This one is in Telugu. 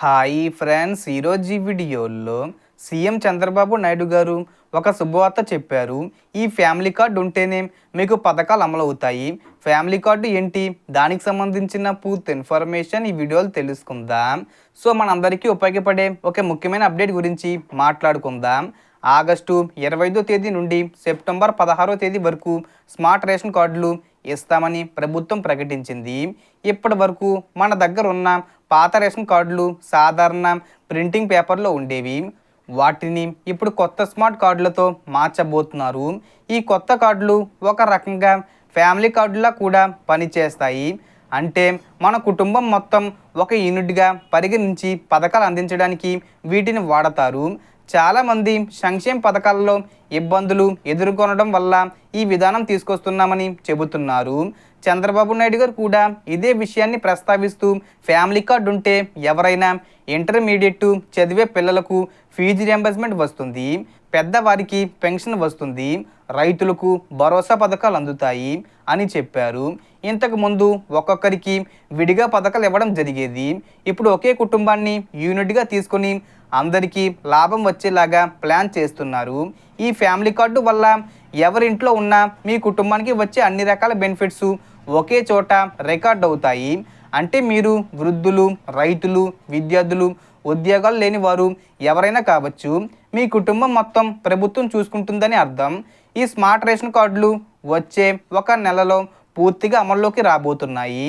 హాయ్ ఫ్రెండ్స్ ఈరోజు ఈ వీడియోలో సీఎం చంద్రబాబు నాయుడు గారు ఒక శుభవార్త చెప్పారు. ఈ ఫ్యామిలీ కార్డు ఉంటేనే మీకు పథకాలు అమలవుతాయి ఫ్యామిలీ కార్డు ఏంటి? దానికి సంబంధించిన పూర్తి ఇన్ఫర్మేషన్ ఈ వీడియోలో తెలుసుకుందాం. సో మనందరికీ ఉపయోగపడే ఒక ముఖ్యమైన అప్డేట్ గురించి మాట్లాడుకుందాం. ఆగస్టు ఇరవై ఐదో తేదీ నుండి సెప్టెంబర్ పదహారో తేదీ వరకు స్మార్ట్ రేషన్ కార్డులు ఇస్తామని ప్రభుత్వం ప్రకటించింది. ఇప్పటి వరకు మన దగ్గర ఉన్న పాత రేషన్ కార్డులు సాధారణ ప్రింటింగ్ పేపర్లో ఉండేవి. వాటిని ఇప్పుడు కొత్త స్మార్ట్ కార్డులతో మార్చబోతున్నారు. ఈ కొత్త కార్డులు ఒక రకంగా ఫ్యామిలీ కార్డులా కూడా పనిచేస్తాయి. అంటే మన కుటుంబం మొత్తం ఒక యూనిట్గా పరిగణించి పథకాలు అందించడానికి వీటిని వాడతారు. చాలామంది సంక్షేమ పథకాలలో ఇబ్బందులు ఎదుర్కొనడం వల్ల ఈ విధానం తీసుకొస్తున్నామని చెబుతున్నారు. చంద్రబాబు నాయుడు గారు కూడా ఇదే విషయాన్ని ప్రస్తావిస్తూ ఫ్యామిలీ కార్డు ఉంటే ఎవరైనా ఇంటర్మీడియట్ చదివే పిల్లలకు ఫీజు రియంబర్స్మెంట్ వస్తుంది పెద్దవారికి పెన్షన్ వస్తుంది రైతులకు భరోసా పథకాలు అందుతాయి అని చెప్పారు. ఇంతకు ముందు ఒక్కొక్కరికి విడిగా పథకాలు ఇవ్వడం జరిగేది. ఇప్పుడు ఒకే కుటుంబాన్ని యూనిట్గా తీసుకొని అందరికీ లాభం వచ్చేలాగా ప్లాన్ చేస్తున్నారు. ఈ ఫ్యామిలీ కార్డు వల్ల ఎవరింట్లో ఉన్నా మీ కుటుంబానికి వచ్చే అన్ని రకాల బెనిఫిట్స్ ఒకే చోట రికార్డ్ అవుతాయి. అంటే మీరు వృద్ధులు రైతులు విద్యార్థులు ఉద్యోగాలు లేని వారు ఎవరైనా కావచ్చు మీ కుటుంబం మొత్తం ప్రభుత్వం చూసుకుంటుందని అర్థం. ఈ స్మార్ట్ రేషన్ కార్డులు వచ్చే ఒక నెలలో పూర్తిగా అమల్లోకి రాబోతున్నాయి.